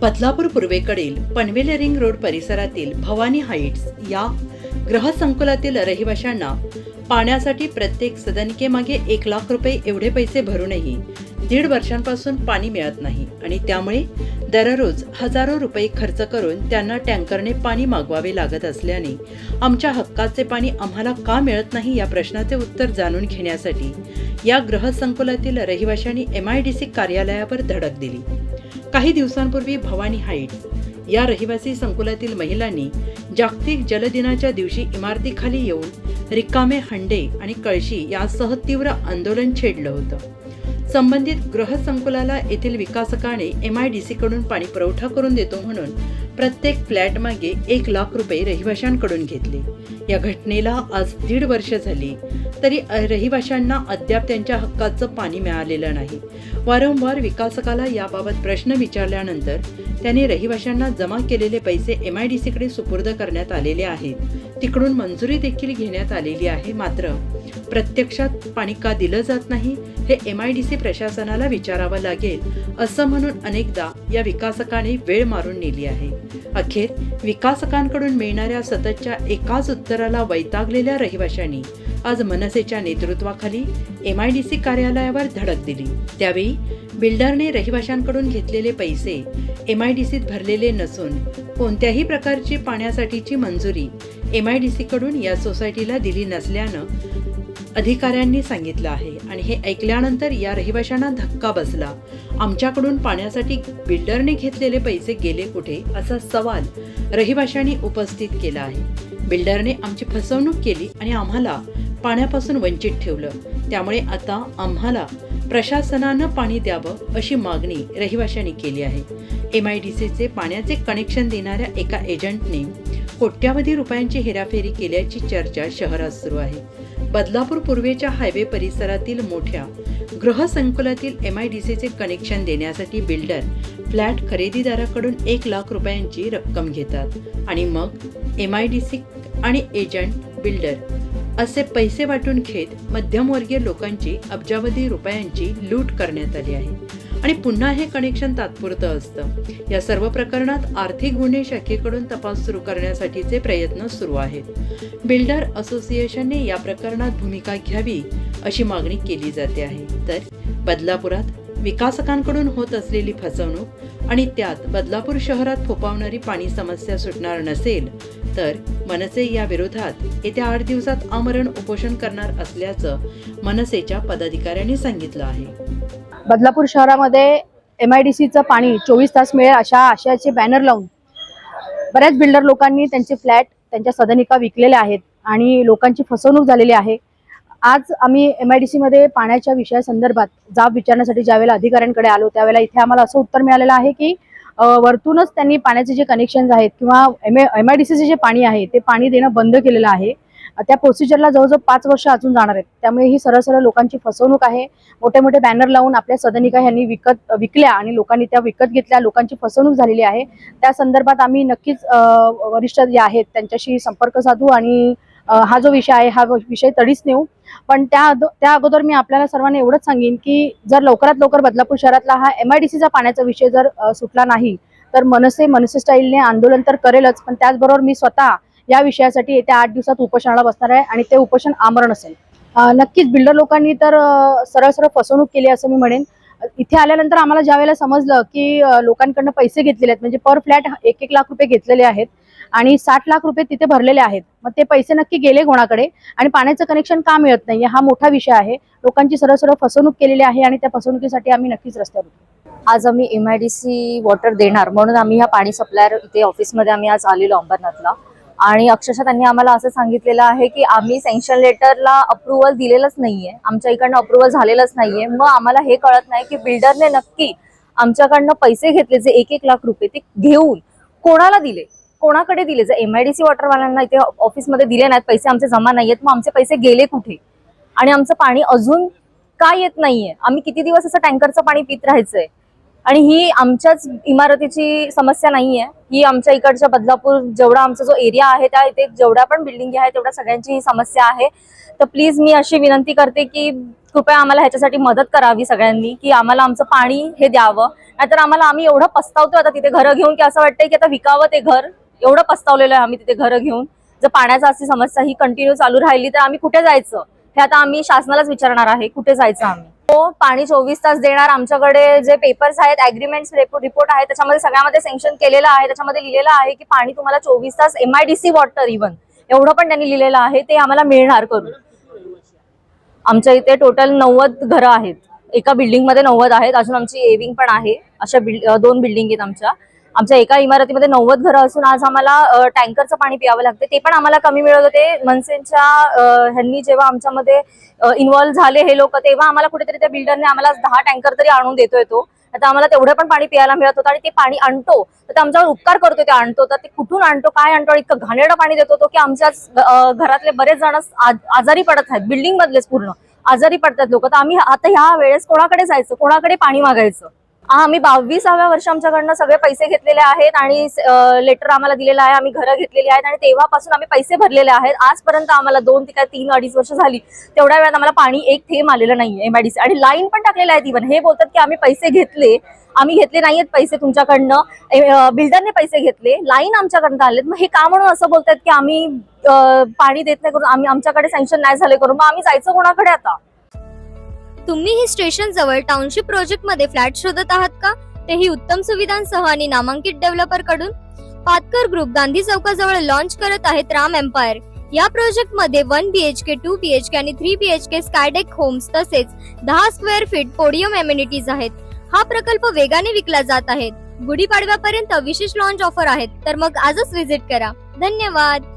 बदलापूर पूर्वेकडील Panvel ring road परिसरातील Bhavani heights या ग्रहसंकुलातील रहिवाशांना पाण्यासाठी प्रत्येक सदनिकेमागे एक लाख रुपये एवढे पैसे भरूनही दीड वर्षांपासून पाणी मिळत नाही आणि त्यामुळे दररोज हजारो रुपये खर्च करून त्यांना टँकरने पाणी मागवावे लागत असल्याने आमच्या हक्काचे पाणी आम्हाला का मिळत नाही या प्रश्नाचे उत्तर जाणून घेण्यासाठी या ग्रहसंकुलातील रहिवाशांनी एम आय डी सी कार्यालयावर धडक दिली. काही दिवसांपूर्वी भवानी हाईट्स या रहिवासी संकुलातील महिलांनी जागतिक जलदिनाच्या दिवशी इमारतीखाली येऊन रिकामे हंडे आणि कळशी यासह तीव्र आंदोलन छेडलं होतं. संबंधित गृहसंकुलाला येथील विकासकाने एम आय डी सीकडून पाणी पुरवठा करून देतो म्हणून प्रत्येक फ्लॅटमागे एक लाख रुपये रहिवाशांकडून घेतले. या घटनेला आज दीड वर्ष झाली. तरी रहिवाशांना अद्याप त्यांच्या हक्काचं पाणी मिळालेलं नाही. वारंवार विकासकाला याबाबत प्रश्न विचारल्यानंतर त्यांनी रहिवाशांना जमा केलेले पैसे एम आय डी सीकडे सुपूर्द करण्यात आलेले आहेत. तिकडून मंजुरी देखील घेण्यात आलेली आहे मात्र प्रत्यक्षात पाणी का दिलं जात नाही हे एम आय डी सी प्रशासनाला विचारावं लागेल असं म्हणून अनेकदा या विकासकाने वेळ मारून नेली आहे. अखेर विकासकांकडून मिळणाऱ्या सततच्या एकाच उत्तराला वैतागलेल्या रहिवाशांनी आज मनसेच्या नेतृत्वाखाली एम आय डी सी कार्यालयावर धडक दिली. त्यावेळी बिल्डरने रहिवाशांकडून घेतलेले पैसे एम आय डी सीत भरलेले नसून कोणत्याही प्रकारची पाण्यासाठीची मंजुरी एम आय डी सीकडून या सोसायटीला दिली नसल्यानं अधिकाऱ्यांनी सांगितलं आहे आणि हे ऐकल्यानंतर या रहिवाशांना धक्का बसला. आमच्याकडून पाण्यासाठी बिल्डरने घेतलेले पैसे गेले कुठे? असा सवाल रहिवाशांनी उपस्थित केला आहे. बिल्डरने आमची फसवणूक केली आणि आम्हाला पाण्यापासून वंचित ठेवलं. त्यामुळे आता आम्हाला प्रशासनानं पाणी द्यावं अशी मागणी रहिवाशांनी केली आहे. एम आय डी सीचे पाण्याचे कनेक्शन देणाऱ्या एका एजंटने कोट्यावधी रुपयांची हेराफेरी केल्याची चर्चा शहरात सुरू आहे. बदलापूर पूर्वेच्या हायवे परिसरातील मोठ्या गृहसंकुलातील एम आय डी सीचे कनेक्शन देण्यासाठी बिल्डर फ्लॅट खरेदीदाराकडून एक लाख रुपयांची रक्कम घेतात. आणि मग एम आय डी सी आणि एजंट बिल्डर असे पैसे वाटून घेत मध्यमवर्गीय लोकांची अब्जावधी रुपयांची लूट करण्यात आली आहे. आणि पुन्हा हे कनेक्शन तात्पुरतं असतं. या सर्व प्रकरणात आर्थिक गुन्हे शाखेकडून तपास सुरू करण्यासाठीचे प्रयत्न सुरू आहेत. बिल्डर असोसिएशनने या प्रकरणात भूमिका घ्यावी अशी मागणी केली जाते आहे. तर बदलापुरात विकासकांकडून होत असलेली फसवणूक आणि त्यात बदलापूर शहरात फोपावणारी पाणी समस्या सुटणार नसेल तर मनसे या विरोधात येत्या आठ दिवसात आमरण उपोषण करणार असल्याचं मनसेच्या पदाधिकाऱ्यांनी सांगितलं आहे. बदलापूर शहरामध्ये एम आय डी सीचं पाणी चोवीस तास मिळेल अशा आशयाचे बॅनर लावून बऱ्याच बिल्डर लोकांनी त्यांचे फ्लॅट त्यांच्या सदनिका विकलेल्या आहेत आणि लोकांची फसवणूक झालेली आहे. आज आम्ही एम आय डी सीमध्ये पाण्याच्या विषयासंदर्भात जाब विचारण्यासाठी ज्यावेळेला अधिकाऱ्यांकडे आलो त्यावेळेला इथे आम्हाला असं उत्तर मिळालेलं आहे की वरतूनच त्यांनी पाण्याचे जे कनेक्शन्स आहेत किंवा एम एम आय डी सीचे जे पाणी आहे ते पाणी देणं बंद केलेलं आहे. त्या प्रोसिजरला जवळजवळ पाच वर्ष अजून जाणार आहेत. त्यामुळे ही सरळ सरळ लोकांची फसवणूक आहे. मोठे मोठे बॅनर लावून आपल्या सदनिका यांनी विकत विकल्या आणि लोकांनी त्या विकत घेतल्या लोकांची फसवणूक झालेली आहे. त्या संदर्भात आम्ही नक्कीच वरिष्ठ जे आहेत त्यांच्याशी संपर्क साधू आणि हा जो विषय आहे हा विषय तडीच नेऊ. पण त्या त्या अगोदर मी आपल्याला सर्वांना एवढंच सांगेन की जर लवकरात लवकर बदलापूर शहरातला हा एम आय डी सीचा पाण्याचा विषय जर सुटला नाही तर मनसे मनसे स्टाईलने आंदोलन तर करेलच पण त्याचबरोबर मी स्वतः या विषयासाठी येत्या आठ दिवसात उपोषणाला बसणार आहे आणि ते उपोषण आमरण असेल. नक्कीच बिल्डर लोकांनी तर सरळ सरळ फसवणूक केली असं मी म्हणेन. इथे आल्यानंतर आम्हाला ज्या वेळेला समजलं की लोकांकडनं पैसे घेतलेले आहेत म्हणजे पर फ्लॅट एक एक लाख रुपये घेतलेले आहेत आणि साठ लाख रुपये तिथे भरलेले आहेत मग ते पैसे नक्की गेले कोणाकडे? आणि पाण्याचं कनेक्शन का मिळत नाही हा मोठा विषय आहे. लोकांची सरळ सरळ फसवणूक केलेली आहे आणि त्या फसवणुकीसाठी आम्ही नक्कीच रस्त्यावर आज आम्ही M I D C water देणार म्हणून आम्ही ह्या पाणी सप्लायर इथे ऑफिसमध्ये आम्ही आज आलेलो अंबरनाथला. आणि अक्षरशः त्यांनी आम्हाला असं सांगितलेलं आहे की आम्ही सँक्शन लेटरला अप्रुव्हल दिलेलंच नाहीये. आमच्या इकडनं अप्रुव्हल झालेलंच नाहीये. मग आम्हाला हे कळत नाही की बिल्डरने नक्की आमच्याकडनं पैसे घेतले जे एक एक लाख रुपये ते घेऊन कोणाला दिले? कोणाकडे दिले? जर एम आय डी सी वॉटरवाल्यांना इथे ऑफिसमध्ये दिले नाहीत पैसे आमचे जमा नाहीयेत मग आमचे पैसे गेले कुठे? आणि आमचं पाणी अजून का येत नाहीये? आम्ही किती दिवस असं टँकरचं पाणी पित राहायचंय? आणि ही आमच्याच इमारतीची समस्या नाहीये. ही आमच्या इकडच्या बदलापूर जेवढा आमचा जो एरिया आहे त्या इथे जेवढ्या पण बिल्डिंग आहे तेवढ्या सगळ्यांची ही समस्या आहे. तर प्लीज मी अशी विनंती करते की कृपया आम्हाला ह्याच्यासाठी मदत करावी सगळ्यांनी की आम्हाला आमचं पाणी हे द्यावं. नाहीतर आम्हाला आम्ही एवढं पस्तावतो आता तिथे घरं घेऊन की असं वाटतंय की आता विकावं ते घर. एवढं पस्तावलेलं आहे आम्ही तिथे घरं घेऊन. जर पाण्याचा अशी समस्या ही कंटिन्यू चालू राहिली तर आम्ही कुठे जायचं? हे आता आम्ही शासनालाच विचारणार आहे कुठे जायचं आम्ही? हो पाणी चोवीस तास देणार आमच्याकडे जे पेपर्स आहेत अग्रीमेंट्स रिपोर्ट आहे त्याच्यामध्ये सगळ्यामध्ये सेंक्शन केलेलं आहे त्याच्यामध्ये लिहिलेलं आहे की पाणी तुम्हाला चोवीस तास एमआयडीसी वॉटर इव्हन एवढं पण त्यांनी लिहिलेलं आहे ते आम्हाला मिळणार करून. आमच्या इथे टोटल नव्वद घरं आहेत. एका बिल्डिंगमध्ये नव्वद आहेत अजून आमची एविंग पण आहे. अशा बिल्ड दोन बिल्डिंग आहेत आमच्या. आमच्या एका इमारतीमध्ये नव्वद घरं असून आज आम्हाला टँकरचं पाणी प्यावं लागते. ते पण आम्हाला कमी मिळत होते. मनसेच्या ह्यांनी जेव्हा आमच्यामध्ये इन्व्हॉल्व्ह झाले हे लोक तेव्हा आम्हाला कुठेतरी त्या बिल्डरने आम्हाला दहा टँकर तरी आणून देतोय तो. आता आम्हाला तेवढं पण पाणी प्यायला मिळत होतं आणि ते पाणी आणतो. तर ते आमच्यावर उपकार करतो ते आणतो. तर ते कुठून आणतो काय आणतो इतकं घाणेरडं पाणी देतो तो की आमच्याच घरातले बरेच जण आजारी पडत आहेत. बिल्डिंग मधलेच पूर्ण. आजारी पडतात लोक. तर आम्ही आता ह्या वेळेस कोणाकडे जायचं? कोणाकडे पाणी मागायचं? आम्ही बावीसाव्या वर्ष आमच्याकडनं सगळे पैसे घेतलेले आहेत आणि लेटर आम्हाला दिलेलं आहे. आम्ही घरं घेतलेली आहेत आणि तेव्हापासून आम्ही पैसे भरलेले आहेत. आजपर्यंत आम्हाला दोन ते काय तीन अडीच वर्ष झाली. तेवढ्या वेळात आम्हाला पाणी एक थेंब आलेलं नाहीये एमआयडीसी आणि लाईन पण टाकलेलं आहेत इव्हन हे बोलतात की आम्ही पैसे घेतले. आम्ही घेतले नाहीयेत पैसे तुमच्याकडनं. बिल्डरने पैसे घेतले. लाईन आमच्याकडनं आलेत. मग हे का म्हणून असं बोलतात की आम्ही पाणी देत नाही करून आम्ही आमच्याकडे सँक्शन नाही झाले करून मग आम्ही जायचं कोणाकडे आता? तुम्ही ही स्टेशन जवळ टाउनशिप प्रोजेक्टमध्ये फ्लॅट शोधत आहात का? तेही उत्तम सुविधांसह आणि नामांकित डेव्हलपरकडून पातकर ग्रुप गांधी चौकाजवळ लॉन्च करत आहेत राम एम्पायर या प्रोजेक्टमध्ये one K two P H K आणि three B H K skydeck homes तसेच दहा स्क्वेअर फीट पोडियम एम्युनिटीज आहेत. हा प्रकल्प वेगाने विकला जात आहे. गुढीपाडव्यापर्यंत विशेष लॉन्च ऑफर आहेत. तर मग आजच व्हिजिट करा. धन्यवाद.